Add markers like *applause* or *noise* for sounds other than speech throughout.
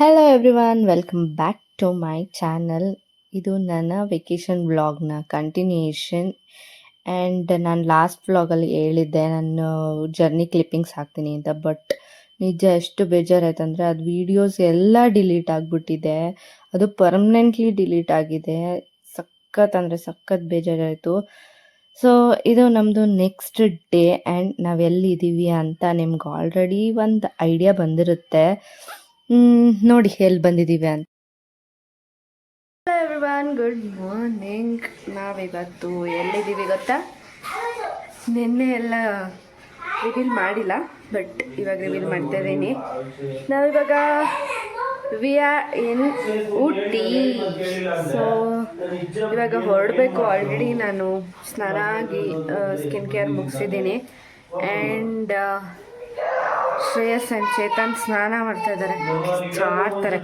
Hello everyone welcome back to my channel ಇದು ನನ್ನ vacation ವ್ಲಾಗ್ನ ಕಂಟಿನ್ಯೂಯೇಷನ್ ಆ್ಯಂಡ್ ನಾನು ಲಾಸ್ಟ್ ವ್ಲಾಗಲ್ಲಿ ಹೇಳಿದ್ದೆ, ನಾನು ಜರ್ನಿ ಕ್ಲಿಪ್ಪಿಂಗ್ಸ್ ಹಾಕ್ತೀನಿ ಅಂತ ಬಟ್ ನಿಜ ಎಷ್ಟು ಬೇಜಾರಾಯ್ತು ಅಂದರೆ ಅದು ವೀಡಿಯೋಸ್ ಎಲ್ಲ ಡಿಲೀಟ್ ಆಗಿಬಿಟ್ಟಿದೆ. ಅದು ಪರ್ಮನೆಂಟ್ಲಿ ಡಿಲೀಟ್ ಆಗಿದೆ. ಸಖತ್ ಅಂದರೆ ಸಖತ್ ಬೇಜಾರಾಯಿತು. ಸೊ ಇದು ನಮ್ಮದು ನೆಕ್ಸ್ಟ್ ಡೇ ಆ್ಯಂಡ್ ನಾವು ಎಲ್ಲಿದ್ದೀವಿ ಅಂತ ನಿಮ್ಗೆ ಆಲ್ರೆಡಿ ಒಂದು ಐಡಿಯಾ ಬಂದಿರುತ್ತೆ. ನೋಡಿ ಎಲ್ಲಿ ಬಂದಿದ್ದೀವಿ ಅಂತ. ಎವ್ರಿವನ್ ಗುಡ್ ಮಾರ್ನಿಂಗ್ ನಾವಿವತ್ತು ಎಲ್ಲಿದ್ದೀವಿ ಗೊತ್ತಾ? ನಿನ್ನೆ ಎಲ್ಲ ರಿವೀಲ್ ಮಾಡಿಲ್ಲ ಬಟ್ ಇವಾಗ ರಿವೀಲ್ ಮಾಡ್ತಾ ಇದ್ದೀನಿ. ನಾವಿವಾಗ we are in Ooty so ಇವಾಗ ಹೊರಡಬೇಕು. ಆಲ್ರೆಡಿ ನಾನು ಸ್ನಾನ ಆಗಿ ಸ್ಕಿನ್ ಕೇರ್ ಮುಗಿಸಿದ್ದೀನಿ. ಆ್ಯಂಡ್ ಶ್ರೇಯಸ್ ಅಂಡ್ ಚೇತನ್ ಸ್ನಾನ ಮಾಡ್ತಾ ಇದ್ದಾರೆ. ಆಡ್ತಾರೆ.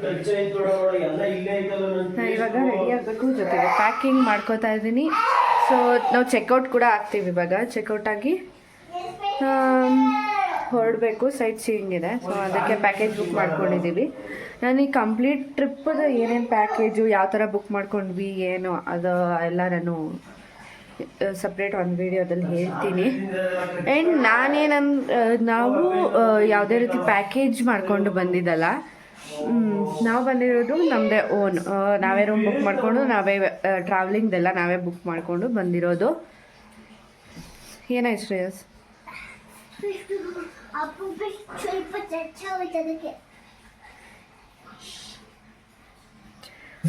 ಇವಾಗ ರೆಡಿ ಆಗಬೇಕು ಜೊತೆಗೆ. ಪ್ಯಾಕಿಂಗ್ ಮಾಡ್ಕೋತಾ ಇದ್ದೀನಿ. ಸೊ ನಾವು ಚೆಕ್ಔಟ್ ಕೂಡ ಆಗ್ತೀವಿ ಇವಾಗ. ಚೆಕ್ಔಟ್ ಆಗಿ ಹೊರಡಬೇಕು. ಸೈಟ್ ಸೀಯಿಂಗ್ ಇದೆ. ಸೊ ಅದಕ್ಕೆ ಪ್ಯಾಕೇಜ್ ಬುಕ್ ಮಾಡ್ಕೊಂಡಿದ್ದೀವಿ. ನಾನು ಈ ಕಂಪ್ಲೀಟ್ ಟ್ರಿಪ್ಪದ ಏನೇನು ಪ್ಯಾಕೇಜು ಯಾವ ಥರ ಬುಕ್ ಮಾಡ್ಕೊಂಡ್ವಿ, ಏನು, ಅದು ಎಲ್ಲ ನಾನು ಸಪ್ರೇಟ್ ಒಂದು ವೀಡಿಯೋದಲ್ಲಿ ಹೇಳ್ತೀನಿ. ಆ್ಯಂಡ್ ನಾನೇನನ್ ನಾವು ಯಾವುದೇ ರೀತಿ ಪ್ಯಾಕೇಜ್ ಮಾಡಿಕೊಂಡು ಬಂದಿದ್ದಲ್ಲ ನಾವು ಬಂದಿರೋದು ನಮ್ಮದೇ ಓನ್ ನಾವೇ ರೂಮ್ ಬುಕ್ ಮಾಡಿಕೊಂಡು, ನಾವೇ ಟ್ರಾವೆಲಿಂಗ್ದೆಲ್ಲ ನಾವೇ ಬುಕ್ ಮಾಡಿಕೊಂಡು ಬಂದಿರೋದು. ಏನಾಯ್ತು ಶ್ರೇಯಸ್?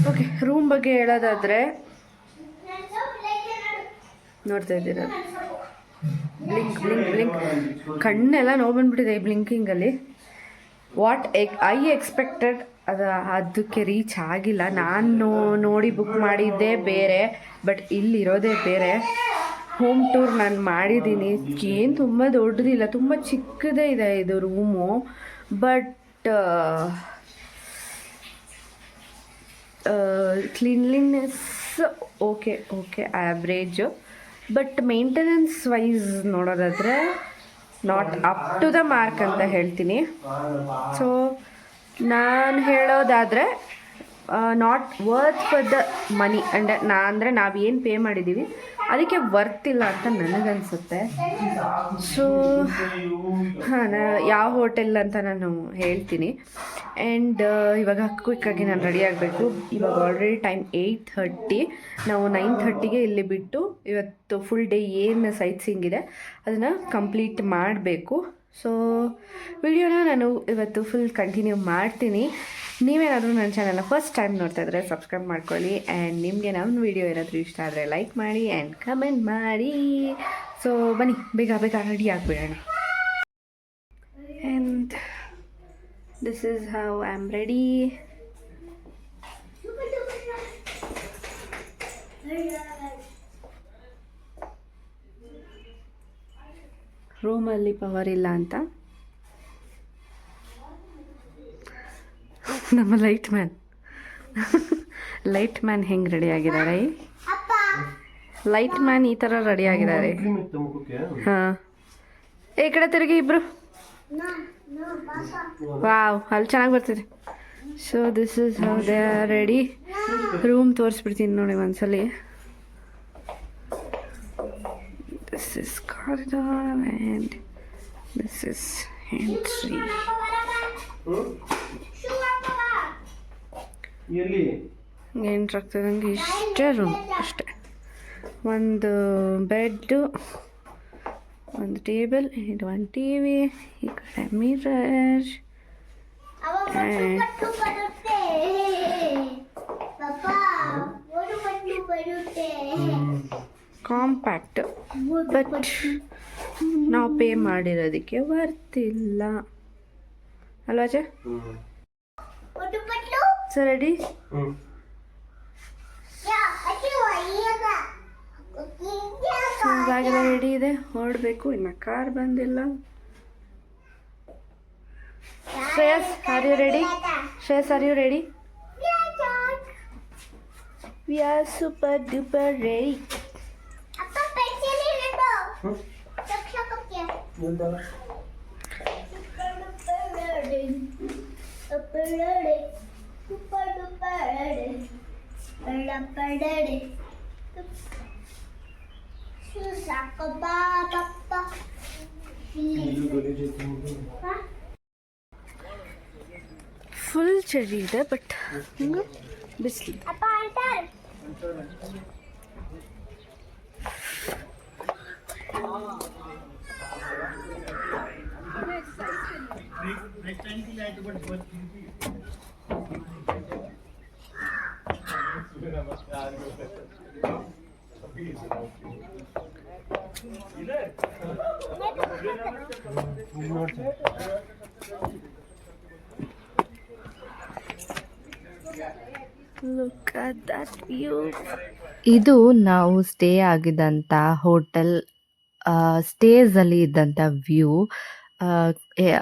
ಓಕೆ ರೂಮ್ ಬಗ್ಗೆ ಹೇಳೋದಾದರೆ ನೋಡ್ತಾ ಇದ್ದೀರಾ? ಬ್ಲಿಂಕ್ ಬ್ಲಿಂಕ್ ಬ್ಲಿಂಕ್ ಕಣ್ಣೆಲ್ಲ ನೋವು ಬಂದ್ಬಿಟ್ಟಿದೆ ಈ ಬ್ಲಿಂಕಿಂಗಲ್ಲಿ ವಾಟ್ ಎಕ್ ಐ ಎಕ್ಸ್ಪೆಕ್ಟೆಡ್ ಅದು, ಅದಕ್ಕೆ ರೀಚ್ ಆಗಿಲ್ಲ. ನಾನು ನೋಡಿ ಬುಕ್ ಮಾಡಿದ್ದೇ ಬೇರೆ ಬಟ್ ಇಲ್ಲಿರೋದೇ ಬೇರೆ. ಹೋಮ್ ಟೂರ್ ನಾನು ಮಾಡಿದ್ದೀನಿ. ಏನು ತುಂಬ ದೊಡ್ಡದಿಲ್ಲ, ತುಂಬ ಚಿಕ್ಕದೇ ಇದೆ ಇದು room but cleanliness okay okay average but maintenance wise ನೋಡೋದಾದರೆ not up to the mark ಅಂತ ಹೇಳ್ತೀನಿ. ಸೊ ನಾನು ಹೇಳೋದಾದರೆ not worth for the money and, ನಾ ಅಂದರೆ ನಾವು ಏನು ಪೇ ಮಾಡಿದ್ದೀವಿ ಅದಕ್ಕೆ ವರ್ತ್ ಇಲ್ಲ ಅಂತ ನನಗನ್ಸುತ್ತೆ. ಸೊ ಹಾಂ ಯಾವ ಹೋಟೆಲ್ ಅಂತ ನಾನು ಹೇಳ್ತೀನಿ. ಆ್ಯಂಡ್ ಇವಾಗ ಕ್ವಿಕ್ಕಾಗಿ ನಾನು ರೆಡಿ ಆಗಬೇಕು. ಇವಾಗ ಆಲ್ರೆಡಿ ಟೈಮ್ ಏಯ್ಟ್ ಥರ್ಟಿ ನಾವು ನೈನ್ ಥರ್ಟಿಗೆ ಇಲ್ಲಿ ಬಿಟ್ಟು ಇವತ್ತು ಫುಲ್ ಡೇ ಏನು ಸೈಟ್ ಸೀಯಿಂಗ್ ಇದೆ, ಅದನ್ನು ಕಂಪ್ಲೀಟ್ ಮಾಡಬೇಕು. ಸೊ ವಿಡಿಯೋನ ನಾನು ಇವತ್ತು ಫುಲ್ ಕಂಟಿನ್ಯೂ ಮಾಡ್ತೀನಿ. ನೀವೇನಾದರೂ ನನ್ನ ಚಾನಲ್ನ ಫಸ್ಟ್ ಟೈಮ್ ನೋಡ್ತಾ ಇದ್ರೆ ಸಬ್ಸ್ಕ್ರೈಬ್ ಮಾಡ್ಕೊಳ್ಳಿ ಆ್ಯಂಡ್ ನಿಮಗೆ ನಮ್ಮ ವಿಡಿಯೋ ಏನಾದರೂ ಇಷ್ಟ ಆದರೆ ಲೈಕ್ ಮಾಡಿ ಆ್ಯಂಡ್ ಕಮೆಂಟ್ ಮಾಡಿ. ಸೊ ಬನ್ನಿ, ಬೇಗ ಬೇಗ ready ಆಗಿಬಿಡೋಣ. And this is how I am ready ರೂಮಲ್ಲಿ ಪವರ್ ಇಲ್ಲ ಅಂತ. *laughs* ನಮ್ಮ ಲೈಟ್ ಮ್ಯಾನ್. ಲೈಟ್ ಮ್ಯಾನ್ ಹೆಂಗೆ ರೆಡಿ ಆಗಿದ್ದಾರೆ? ಲೈಟ್ ಮ್ಯಾನ್ ಈ ಥರ ರೆಡಿ ಆಗಿದ್ದಾರೆ. ಹಾಂ. ಈ ಕಡೆ ತಿರುಗಿ ಪಾಪ ವಾವ್, ಅಲ್ಲಿ ಚೆನ್ನಾಗಿ ಬರ್ತಿದೆ. So this is how they are ready room ತೋರಿಸ್ಬಿಡ್ತೀನಿ ನೋಡಿ ಒಂದ್ಸಲಿ. This is corridor and this is entry ಎಲ್ಲಿ? ನಂಗೆ ಇಷ್ಟೇ ರೂಮ್ ಅಷ್ಟೇ. ಒಂದು ಬೆಡ್ಡು ಒಂದು ಟೇಬಲ್ ಇದು ಒಂದು ಟಿ ವಿ ಈ ಕಡೆ ಮಿರರ್ ಕಾಂಪ್ಯಾಕ್ಟ್ ಬಟ್ ನಾವು ಪೇ ಮಾಡಿರೋದಕ್ಕೆ ವರ್ತಿಲ್ಲ ಅಲ್ವಾ ಅಜಯ್? ಸರ್ ರೆಡಿ ಬ್ಯಾಗೆಲ್ಲ ರೆಡಿ ಇದೆ. ಹೊರಡಬೇಕು. ಇನ್ನು ಕಾರ್ ಬಂದಿಲ್ಲ. Shreyas are you ready Shreyas are you ready we are super duper ready ಅಪ್ಪ फुल चढ़ी हम्म, है बट बिस्ली। नेक्स्ट टाइम की लाइट बट ಇದೆ ನಾವು ಸ್ಟೇ ಆಗಿದ್ದಂಥ ಹೋಟೆಲ್ ಸ್ಟೇಸಲ್ಲಿ ಇದ್ದಂಥ ವ್ಯೂ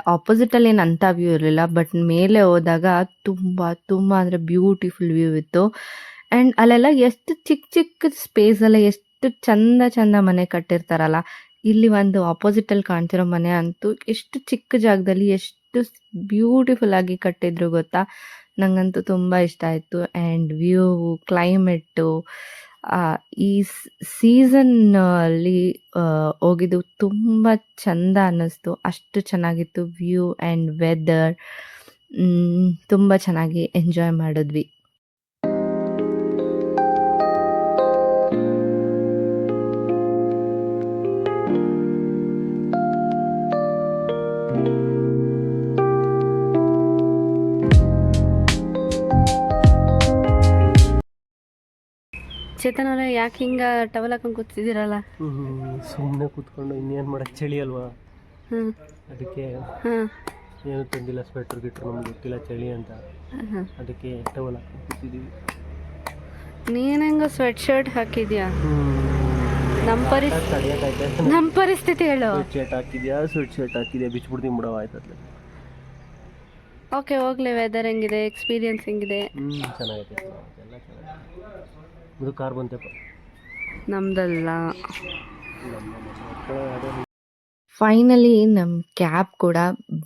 ಆಪೋಸಿಟಲ್ಲಿ ಏನು ವ್ಯೂ ಇರಲಿಲ್ಲ ಬಟ್ ಮೇಲೆ ಹೋದಾಗ ತುಂಬ ತುಂಬ ಅಂದರೆ ಬ್ಯೂಟಿಫುಲ್ ವ್ಯೂ ಇತ್ತು. ಆ್ಯಂಡ್ ಅಲ್ಲೆಲ್ಲ ಎಷ್ಟು ಚಿಕ್ಕ ಚಿಕ್ಕ ಸ್ಪೇಸಲ್ಲ ಎಷ್ಟು ಚಂದ ಚಂದ ಮನೆ ಕಟ್ಟಿರ್ತಾರಲ್ಲ ಇಲ್ಲಿ ಒಂದು ಆಪೋಸಿಟಲ್ಲಿ ಕಾಣ್ತಿರೋ ಮನೆ ಅಂತೂ ಎಷ್ಟು ಚಿಕ್ಕ ಜಾಗದಲ್ಲಿ ಎಷ್ಟು ಬ್ಯೂಟಿಫುಲ್ ಆಗಿ ಕಟ್ಟಿದ್ರು ಗೊತ್ತಾ? ನಂಗಂತೂ ತುಂಬ ಇಷ್ಟ ಆಯಿತು. ಆ್ಯಂಡ್ ವ್ಯೂ ಕ್ಲೈಮೇಟು ಈ ಸೀಸನ್ ಅಲ್ಲಿ ಆ, ಹೋಗಿದ್ದು ತುಂಬ ಚಂದ ಅನ್ನಿಸ್ತು. ಅಷ್ಟು ಚೆನ್ನಾಗಿತ್ತು ವ್ಯೂ ಆ್ಯಂಡ್ ವೆದರ್ ತುಂಬ ಚೆನ್ನಾಗಿ ಎಂಜಾಯ್ ಮಾಡಿದ್ವಿ. ಚೇತನ್ ಅವರೇ ಯಾಕೆ ಹಿಂಗೆ ಟವಲ್ ಹಾಕೊಂಡು ಕೂತಿದ್ದೀರಲ್ಲ? ಸುಮ್ಮನೆ ಕೂತ್ಕೊಂಡು ಇನ್ನೇನು ಮಾಡಕ್ಕೆ ಚಳಿ ಅಲ್ವಾ? ಅದಕ್ಕೆ ಏನು ತಂದಿಲ್ಲ ಸ್ವೆಟ್ರ್ ಗಿಟ್ರ್ ನಮ್ಗೆ ಗೊತ್ತಿಲ್ಲ ಚಳಿ ಅಂತ. ಅದಕ್ಕೆ ಟವಲ್ ಹಾಕೊಂಡು ಕೂತಿದ್ದೀವಿ ನೀನು ಹೆಂಗ ಸ್ವೆಟ್ ಶರ್ಟ್ ಹಾಕಿದ್ಯಾ? ನಮ್ಮ ಪರಿಸ್ಥಿತಿ ನಮ್ಮ ಪರಿಸ್ಥಿತಿ ಹೇಳು. ಸ್ವೆಟ್ ಶರ್ಟ್ ಹಾಕಿದ್ಯಾ? ಸ್ವೆಟ್ ಶರ್ಟ್ ಹಾಕಿದ್ಯಾ? ಬಿಚ್ಬಿಡ್ತೀನಿ ಬಿಡವ ಆಯ್ತದ್ಲೆ ಓಕೆ ಹೋಗ್ಲಿ ವೆದರ್ ಹೆಂಗಿದೆ? ಎಕ್ಸ್ಪೀರಿಯನ್ಸ್ ಹೆಂಗಿದೆ? ಹ್ಞೂ ಚೆನ್ನಾಗೈತೆ. ಎಲ್ಲ ಚೆನ್ನಾಗಿದೆ ಇದು ಕಾರ್ ಬಂತಪ್ಪ? ನಮ್ದಲ್ಲ. ಫೈನಲಿ ನಮ್ಮ ಕ್ಯಾಬ್ ಕೂಡ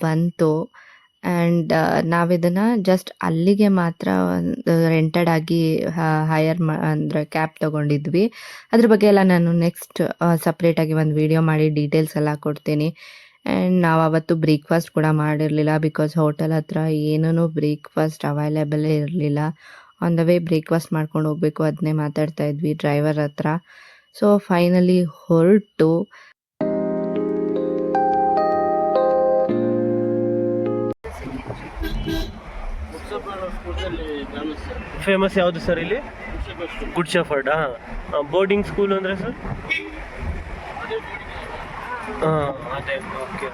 ಬಂತು. ಆ್ಯಂಡ್ ನಾವಿದನ್ನು ಜಸ್ಟ್ ಅಲ್ಲಿಗೆ ಮಾತ್ರ ರೆಂಟೆಡ್ ಆಗಿ ಹೈಯರ್ ಮಾ ಅಂದರೆ ಕ್ಯಾಬ್ ತೊಗೊಂಡಿದ್ವಿ. ಅದ್ರ ಬಗ್ಗೆ ಎಲ್ಲ ನಾನು ನೆಕ್ಸ್ಟ್ ಸಪ್ರೇಟಾಗಿ ಒಂದು ವಿಡಿಯೋ ಮಾಡಿ ಡೀಟೇಲ್ಸ್ ಎಲ್ಲ ಕೊಡ್ತೀನಿ. ಆ್ಯಂಡ್ ನಾವು ಅವತ್ತು ಬ್ರೇಕ್ಫಾಸ್ಟ್ ಕೂಡ ಮಾಡಿರಲಿಲ್ಲ ಬಿಕಾಸ್ ಹೋಟೆಲ್ ಹತ್ರ ಏನೂ ಬ್ರೇಕ್ಫಾಸ್ಟ್ ಅವೈಲೇಬಲ್ ಇರಲಿಲ್ಲ. ಆನ್ ದ ವೇ ಬ್ರೇಕ್ಫಾಸ್ಟ್ ಮಾಡ್ಕೊಂಡು ಹೋಗಬೇಕು ಅದನ್ನೇ ಮಾತಾಡ್ತಾ ಇದ್ವಿ ಡ್ರೈವರ್ ಹತ್ರ. ಸೊ ಫೈನಲಿ ಹೊರಟು. ಫೇಮಸ್ ಯಾವುದು ಸರ್ ಇಲ್ಲಿ? ಗುಡ್ ಶಫರ್ಡ್ ಹಾಂ. ಬೋರ್ಡಿಂಗ್ ಸ್ಕೂಲ್ ಅಂದರೆ ಸರ್ ಹಾಂ ಅದೇ ಓಕೆ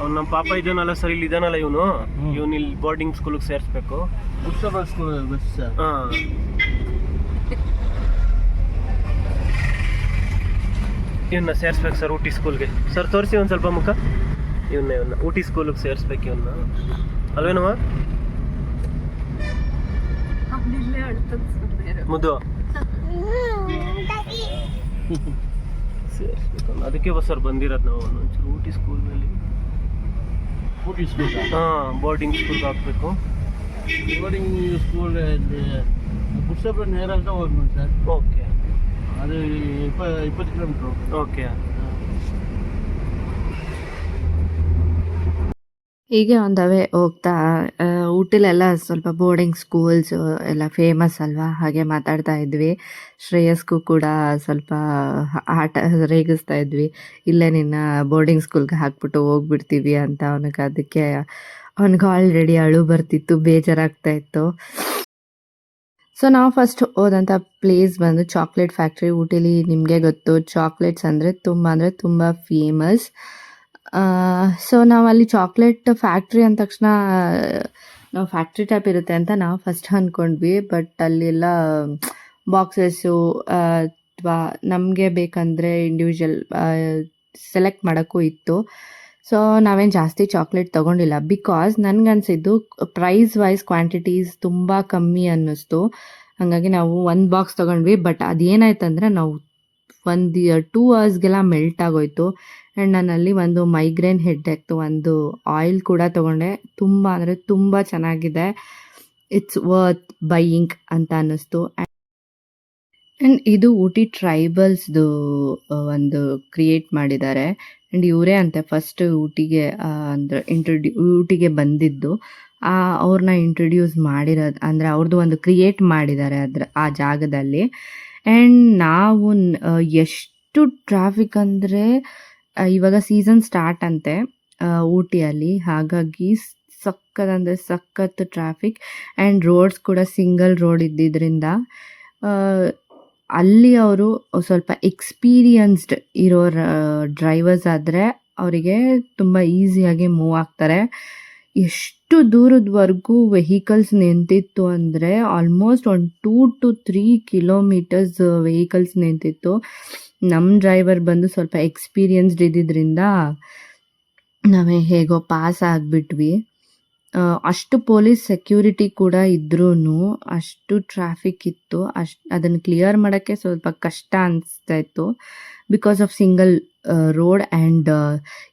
ಅವ್ನು ನಮ್ಮ ಪಾಪ ಇದಾನಲ್ಲ ಸರ್ ಇಲ್ಲಿ ಇದಾನಲ್ಲ ಇವನು. ಇವನು ಇಲ್ಲಿ ಬೋರ್ಡಿಂಗ್ ಸ್ಕೂಲಿಗೆ ಸೇರಿಸ್ಬೇಕು. ಹಾಂ. ಇವನ್ನ ಸೇರಿಸ್ಬೇಕು ಸರ್ ಊಟಿ ಸ್ಕೂಲ್ಗೆ ಸರ್ ತೋರಿಸಿ ಒಂದು ಸ್ವಲ್ಪ ಮುಖ. ಇವನ್ನ ಇವನ್ನ ಊಟಿ ಸ್ಕೂಲಿಗೆ ಸೇರಿಸ್ಬೇಕು ಇವನ್ನ ಅಲ್ವೇನವ ಮುದ್ದು. ಸೇರಿಸ್ಬೇಕು. ಅದಕ್ಕೆ ಸರ್ ಬಂದಿರೋದು ನಾವು ಒಂಚೂರು ಊಟಿ ಸ್ಕೂಲ್ನಲ್ಲಿ ಹಾಂ ಬೋರ್ಡಿಂಗ್ ಸ್ಕೂಲ್ಗೆ ಹಾಕಬೇಕು ಬೋರ್ಡಿಂಗ್ ಸ್ಕೂಲ್ ಪುಸ್ತಕ ನೇರ ಹೋಗ್ಬೋದು ಸರ್? ಓಕೆ ಅದು ಇಪ್ಪ ಇಪ್ಪತ್ತು ಕಿಲೋಮೀಟ್ರು ಓಕೆ ಹೀಗೆ ಒಂದವೇ ಹೋಗ್ತಾ ಊಟಲೆಲ್ಲ ಸ್ವಲ್ಪ ಬೋರ್ಡಿಂಗ್ ಸ್ಕೂಲ್ಸ್ ಎಲ್ಲ ಫೇಮಸ್ ಅಲ್ವಾ? ಹಾಗೆ ಮಾತಾಡ್ತಾ ಇದ್ವಿ. ಶ್ರೇಯಸ್ಗೂ ಕೂಡ ಸ್ವಲ್ಪ ಆಟ ರೇಗಿಸ್ತಾ ಇದ್ವಿ. ಇಲ್ಲೇ ನಿನ್ನ ಬೋರ್ಡಿಂಗ್ ಸ್ಕೂಲ್ಗೆ ಹಾಕ್ಬಿಟ್ಟು ಹೋಗ್ಬಿಡ್ತೀವಿ ಅಂತ ಅವನಿಗೆ ಅದಕ್ಕೆ ಅವನಿಗೆ ಆಲ್ರೆಡಿ ಅಳು ಬರ್ತಿತ್ತು, ಬೇಜಾರಾಗ್ತಾ ಇತ್ತು. ಸೊ ನಾವು ಫಸ್ಟ್ ಹೋದಂಥ ಪ್ಲೇಸ್ ಬಂದು ಚಾಕ್ಲೇಟ್ ಫ್ಯಾಕ್ಟ್ರಿ ಊಟಿಲಿ ನಿಮಗೆ ಗೊತ್ತು ಚಾಕ್ಲೇಟ್ಸ್ ಅಂದರೆ ತುಂಬ ಅಂದರೆ ತುಂಬ ಫೇಮಸ್ ಸೊ ನಾವು ಅಲ್ಲಿ ಚಾಕ್ಲೇಟ್ ಫ್ಯಾಕ್ಟ್ರಿ ಅಂದ ತಕ್ಷಣ ನಾವು ಫ್ಯಾಕ್ಟ್ರಿ ಟೈಪ್ ಇರುತ್ತೆ ಅಂತ ನಾವು ಫಸ್ಟ್ ಅಂದ್ಕೊಂಡ್ವಿ ಬಟ್ ಅಲ್ಲೆಲ್ಲ ಬಾಕ್ಸಸ್ಸು ಅಥವಾ ನಮಗೆ ಬೇಕಂದರೆ ಇಂಡಿವಿಜುವಲ್ ಸೆಲೆಕ್ಟ್ ಮಾಡೋಕ್ಕೂ ಇತ್ತು. ಸೊ ನಾವೇನು ಜಾಸ್ತಿ ಚಾಕ್ಲೇಟ್ ತೊಗೊಂಡಿಲ್ಲ. ಬಿಕಾಸ್ ನನಗನ್ಸಿದ್ದು ಪ್ರೈಸ್ ವೈಸ್ ಕ್ವಾಂಟಿಟೀಸ್ ತುಂಬ ಕಮ್ಮಿ ಅನ್ನಿಸ್ತು. ಹಾಗಾಗಿ ನಾವು ಒಂದು ಬಾಕ್ಸ್ ತೊಗೊಂಡ್ವಿ. ಬಟ್ ಅದೇನಾಯ್ತಂದ್ರೆ ನಾವು ಒಂದು ಟೂ ಅವರ್ಸ್ಗೆಲ್ಲ ಮೆಲ್ಟ್ ಆಗೋಯ್ತು. ಆ್ಯಂಡ್ ನಾನಲ್ಲಿ ಒಂದು ಮೈಗ್ರೇನ್ ಹೆಡ್ ಆಗ್ತು ಒಂದು ಆಯಿಲ್ ಕೂಡ ತೊಗೊಂಡೆ. ತುಂಬ ಅಂದರೆ ತುಂಬ ಚೆನ್ನಾಗಿದೆ. ಇಟ್ಸ್ ವರ್ತ್ ಬೈಯಿಂಗ್ ಅಂತ ಅನ್ನಿಸ್ತು. ಆ್ಯಂಡ್ ಇದು ಊಟಿ ಟ್ರೈಬಲ್ಸ್ದು ಒಂದು ಕ್ರಿಯೇಟ್ ಮಾಡಿದ್ದಾರೆ. ಆ್ಯಂಡ್ ಇವರೇ ಅಂತೆ ಫಸ್ಟ್ ಊಟಿಗೆ ಅಂದರೆ ಇಂಟ್ರೊಡ್ಯೂ ಊಟಿಗೆ ಬಂದಿದ್ದು. ಅವ್ರನ್ನ ಇಂಟ್ರೊಡ್ಯೂಸ್ ಮಾಡಿರೋದು, ಅಂದರೆ ಅವ್ರದ್ದು ಒಂದು ಕ್ರಿಯೇಟ್ ಮಾಡಿದ್ದಾರೆ ಅದ್ರ, ಆ ಜಾಗದಲ್ಲಿ. ಆ್ಯಂಡ್ ನಾವು ಎಷ್ಟು ಟ್ರಾಫಿಕ್ ಅಂದರೆ ಇವಾಗ ಸೀಸನ್ ಸ್ಟಾರ್ಟ್ ಅಂತೆ ಊಟಿಯಲ್ಲಿ. ಹಾಗಾಗಿ ಸಖತ್ ಅಂದರೆ ಸಖತ್ ಟ್ರಾಫಿಕ್ ಆ್ಯಂಡ್ ರೋಡ್ಸ್ ಕೂಡ ಸಿಂಗಲ್ ರೋಡ್ ಇದ್ದಿದ್ದರಿಂದ ಅಲ್ಲಿ ಅವರು ಸ್ವಲ್ಪ ಎಕ್ಸ್ಪೀರಿಯನ್ಸ್ಡ್ ಇರೋ ಡ್ರೈವರ್ಸ್ ಆದರೆ ಅವರಿಗೆ ತುಂಬ ಈಸಿಯಾಗಿ ಮೂವ್ ಆಗ್ತಾರೆ. ಎಷ್ಟು ದೂರದವರೆಗೂ ವೆಹಿಕಲ್ಸ್ ನಿಂತಿತ್ತು ಅಂದರೆ ಆಲ್ಮೋಸ್ಟ್ ಒಂದು two to three kilometres vehicles ನಿಂತಿತ್ತು. ನಮ್ಮ ಡ್ರೈವರ್ ಬಂದು ಸ್ವಲ್ಪ ಎಕ್ಸ್ಪೀರಿಯನ್ಸ್ಡ್ ಇದ್ದಿದ್ದರಿಂದ ನಾವೇ ಹೇಗೋ ಪಾಸ್ ಆಗಿಬಿಟ್ವಿ. ಅಷ್ಟು ಪೊಲೀಸ್ ಸೆಕ್ಯೂರಿಟಿ ಕೂಡ ಇದ್ರೂ ಅಷ್ಟು ಟ್ರಾಫಿಕ್ ಇತ್ತು. ಅಷ್ಟು, ಅದನ್ನು ಕ್ಲಿಯರ್ ಮಾಡೋಕ್ಕೆ ಸ್ವಲ್ಪ ಕಷ್ಟ ಅನಿಸ್ತಾ ಇತ್ತು. Because of single road and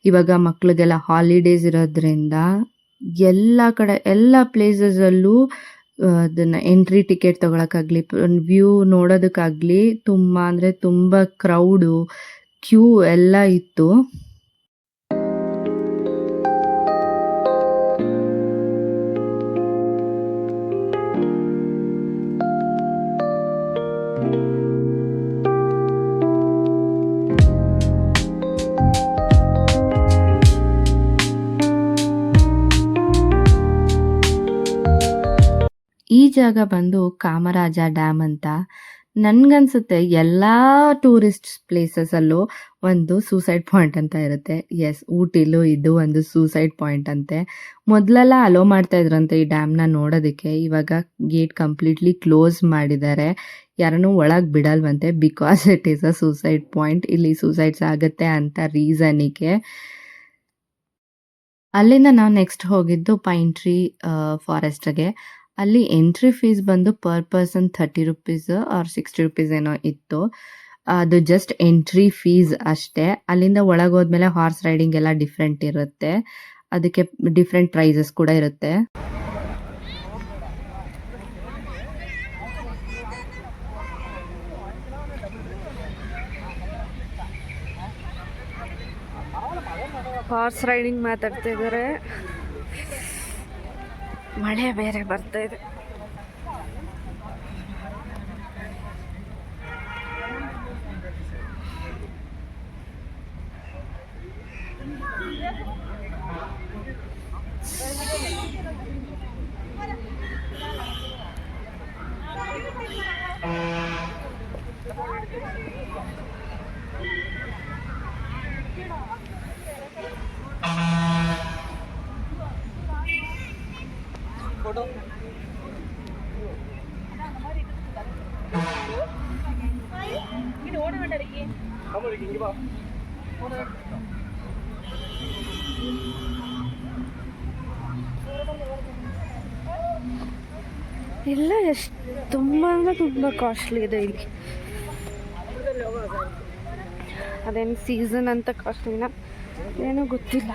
ಇವಾಗ ಮಕ್ಕಳಿಗೆಲ್ಲ ಹಾಲಿಡೇಸ್ ಇರೋದ್ರಿಂದ ಎಲ್ಲ ಕಡೆ, ಎಲ್ಲ ಪ್ಲೇಸಸಲ್ಲೂ ಅದನ್ನು ಎಂಟ್ರಿ ಟಿಕೆಟ್ ತೊಗೊಳಕ್ಕಾಗಲಿ ವ್ಯೂ ನೋಡೋದಕ್ಕಾಗಲಿ, ತುಂಬ ಅಂದರೆ ತುಂಬ ಕ್ರೌಡು ಕ್ಯೂ ಎಲ್ಲ ಇತ್ತು. ಜಾಗ ಬಂದು ಕಾಮರಾಜ ಡ್ಯಾಮ್ ಅಂತ ನನ್ಗನ್ಸುತ್ತೆ ಎಲ್ಲ ಟೂರಿಸ್ಟ್ ಪ್ಲೇಸಸಲ್ಲೂ ಒಂದು ಸೂಸೈಡ್ ಪಾಯಿಂಟ್ ಅಂತ ಇರುತ್ತೆ. ಎಸ್ ಊಟಿಲೂ ಇದು ಒಂದು ಸೂಸೈಡ್ ಪಾಯಿಂಟ್ ಅಂತೆ. ಮೊದಲೆಲ್ಲ ಅಲೋ ಮಾಡ್ತಾ ಇದ್ರಂತೆ ಈ ಡ್ಯಾಮ್ನ ನೋಡೋದಕ್ಕೆ. ಇವಾಗ ಗೇಟ್ ಕಂಪ್ಲೀಟ್ಲಿ ಕ್ಲೋಸ್ ಮಾಡಿದ್ದಾರೆ. ಯಾರನ್ನೂ ಒಳಗೆ ಬಿಡಲ್ವಂತೆ because it is a suicide point ಇಲ್ಲಿ ಸೂಸೈಡ್ಸ್ ಆಗುತ್ತೆ ಅಂತ ರೀಸನಿಗೆ ಅಲ್ಲಿಂದ ನಾವು ನೆಕ್ಸ್ಟ್ ಹೋಗಿದ್ದು ಪೈನ್ ಟ್ರೀ ಫಾರೆಸ್ಟ್ಗೆ ಅಲ್ಲಿ ಎಂಟ್ರಿ ಫೀಸ್ ಬಂದು per person thirty rupees or sixty rupees ಏನೋ ಇತ್ತು. ಅದು ಜಸ್ಟ್ ಎಂಟ್ರಿ ಫೀಸ್ ಅಷ್ಟೇ. ಅಲ್ಲಿಂದ ಒಳಗೆ ಹೋದ್ಮೇಲೆ ಹಾರ್ಸ್ ರೈಡಿಂಗ್ ಎಲ್ಲ ಡಿಫ್ರೆಂಟ್ ಇರುತ್ತೆ. ಅದಕ್ಕೆ ಡಿಫ್ರೆಂಟ್ ಪ್ರೈಸಸ್ ಕೂಡ ಇರುತ್ತೆ. ಹಾರ್ಸ್ ರೈಡಿಂಗ್ ಮಾತಾಡ್ತಾ ಇದ್ದಾರೆ ಮಳೆ ಬೇರೆ ಬರ್ತಾ ಇದೆ. ಎಲ್ಲ ಎಷ್ಟು ತುಂಬ ಅಂದರೆ ತುಂಬ ಕಾಸ್ಟ್ಲಿ ಇದೆ ಇಲ್ಲಿ. ಅದೇನು ಸೀಸನ್ ಅಂತ ಕಾಸ್ಟ್ಲಿನ ಏನೂ ಗೊತ್ತಿಲ್ಲ.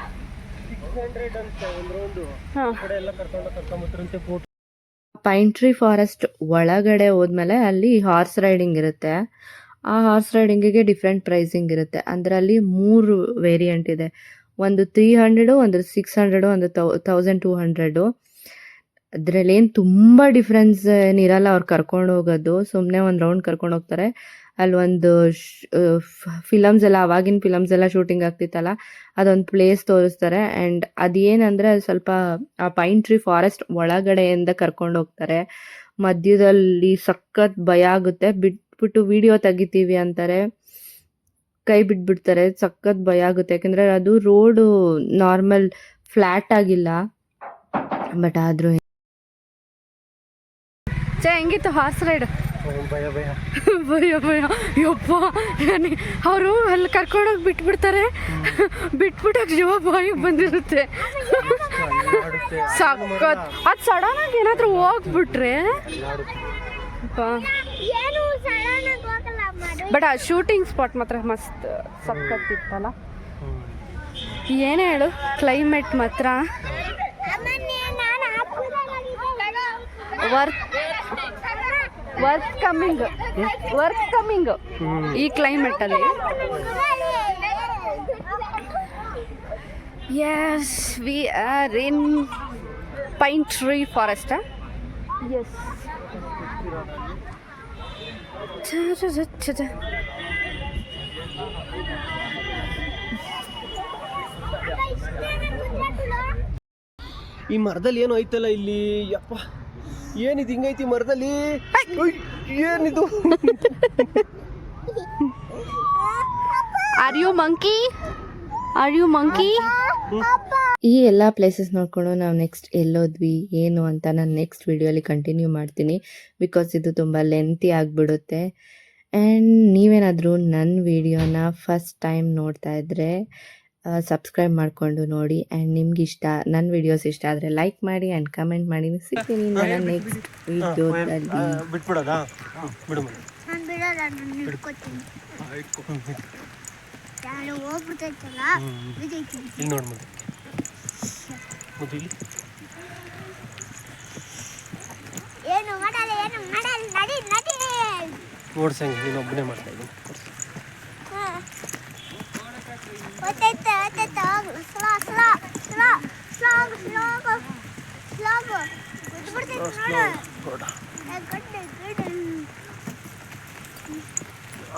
ಪೈನ್ ಟ್ರೀ ಫಾರೆಸ್ಟ್ ಒಳಗಡೆ ಹೋದ್ಮೇಲೆ ಅಲ್ಲಿ ಹಾರ್ಸ್ ರೈಡಿಂಗ್ ಇರುತ್ತೆ. ಆ ಹಾರ್ಸ್ ರೈಡಿಂಗಿಗೆ ಡಿಫ್ರೆಂಟ್ ಪ್ರೈಸಿಂಗ್ ಇರುತ್ತೆ. ಅಂದರೆ ಅಲ್ಲಿ ಮೂರು ವೇರಿಯಂಟ್ ಇದೆ. ಒಂದು ತ್ರೀ ಹಂಡ್ರೆಡು ಒಂದು ಸಿಕ್ಸ್ ಹಂಡ್ರೆಡು ಒಂದು ತೌ ತೌಸಂಡ್ ಟೂ ಹಂಡ್ರೆಡು ಅದರಲ್ಲಿ ಏನು ತುಂಬ ಡಿಫ್ರೆನ್ಸ್ ಏನಿರಲ್ಲ ಅವ್ರು ಕರ್ಕೊಂಡು ಹೋಗೋದು. ಸುಮ್ಮನೆ ಒಂದು ರೌಂಡ್ ಕರ್ಕೊಂಡು ಹೋಗ್ತಾರೆ. ಅಲ್ಲಿ ಒಂದು ಫಿಲಮ್ಸ್ ಎಲ್ಲ, ಅವಾಗಿನ ಫಿಲಮ್ಸ್ ಎಲ್ಲ ಶೂಟಿಂಗ್ ಆಗ್ತಿತ್ತಲ್ಲ, ಅದೊಂದು ಪ್ಲೇಸ್ ತೋರಿಸ್ತಾರೆ. ಆ್ಯಂಡ್ ಅದೇನಂದರೆ ಅದು ಸ್ವಲ್ಪ ಆ ಪೈನ್ ಟ್ರೀ ಫಾರೆಸ್ಟ್ ಒಳಗಡೆಯಿಂದ ಕರ್ಕೊಂಡು ಹೋಗ್ತಾರೆ. ಮಧ್ಯದಲ್ಲಿ ಸಖತ್ ಭಯ ಆಗುತ್ತೆ. ಬಿಟ್ಬಿಟ್ಟು ವಿಡಿಯೋ ತೆಗಿತೀವಿ ಅಂತಾರೆ. ಕೈ ಬಿಟ್ಬಿಡ್ತಾರೆ. ಸಖತ್ ಭಯ ಆಗುತ್ತೆ. ಯಾಕಂದರೆ ಅದು ರೋಡು ನಾರ್ಮಲ್ ಫ್ಲ್ಯಾಟ್ ಆಗಿಲ್ಲ. ಬಟ್ ಆದರೂ ಚೆ ಹೆಂಗಿತ್ತು ಹಾರ್ಸ್ ರೈಡ್ ಭಯ ಭಯ. *laughs* ಭಯ ಭಯ. ಯಪ್ಪ ಅವರು ಅಲ್ಲಿ ಕರ್ಕೊಂಡೋಗಿ ಬಿಟ್ಬಿಡ್ತಾರೆ. ಬಿಟ್ಬಿಟ್ಟಾಗ ಜೀವ ಬಾಯಿಗೆ ಬಂದಿರುತ್ತೆ. ಸಖತ್. ಅದು ಸಡನ್ ಆಗಿ ಏನಾದರೂ ಹೋಗ್ಬಿಟ್ರೆ? ಏನು ಸಡನ್ ಆಗಿ ಹೋಗಲ್ಲ ಮಾಡು. ಬಟ್ ಆ ಶೂಟಿಂಗ್ ಸ್ಪಾಟ್ ಮಾತ್ರ ಮಸ್ತ್ ಸಖತ್ತಿತ್ತಲ್ಲ ಏನೇ ಹೇಳು ಕ್ಲೈಮೇಟ್ ಮಾತ್ರ. Work work coming work coming ಈ ಕ್ಲೈಮೇಟಲ್ಲಿ as we are in pine tree forest yes ಈ ಮರದಲ್ಲಿ ಏನು ಐತಲ್ಲ ಇಲ್ಲಿ? ಯಪ್ಪ. ಏನಿದು ಹಿಂಗೈತಿ ಮರದಲ್ಲಿ? ಏನಿದು? Are you monkey are you monkey ಈ ಎಲ್ಲ ಪ್ಲೇಸಸ್ ನೋಡ್ಕೊಂಡು ನಾವು ನೆಕ್ಸ್ಟ್ ಎಲ್ಲೋದ್ವಿ ಏನು ಅಂತ ನಾನು ನೆಕ್ಸ್ಟ್ ವಿಡಿಯೋಲಿ ಕಂಟಿನ್ಯೂ ಮಾಡ್ತೀನಿ. ಬಿಕಾಸ್ ಇದು ತುಂಬ ಲೆಂತಿ ಆಗಿಬಿಡುತ್ತೆ. ಆ್ಯಂಡ್ ನೀವೇನಾದರೂ ನನ್ನ ವಿಡಿಯೋನ ಫಸ್ಟ್ ಟೈಮ್ ನೋಡ್ತಾ ಇದ್ದರೆ ಸಬ್ಸ್ಕ್ರೈಬ್ ಮಾಡಿಕೊಂಡು ನೋಡಿ. ಆ್ಯಂಡ್ ನಿಮ್ಗೆ ಇಷ್ಟ ನನ್ನ ವಿಡಿಯೋಸ್ ಇಷ್ಟ ಆದರೆ ಲೈಕ್ ಮಾಡಿ ಆ್ಯಂಡ್ ಕಮೆಂಟ್ ಮಾಡಿ. ಸಿಗ್ತೀನಿ ನನ್ನ ನೆಕ್ಸ್ಟ್ ವಿಡಿಯೋದಲ್ಲಿ ಬಿಟ್ಬಿಡೋದಾ? ಬಿಡು ಮನೆ. ನಾನು ಬಿಡೋಲ್ಲ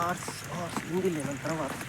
ಆರ್ಸ್ ಆರ್ಸ್ ಹಿಂದಿಲ್ಲ ನಂತರ ಆರ್ಸ್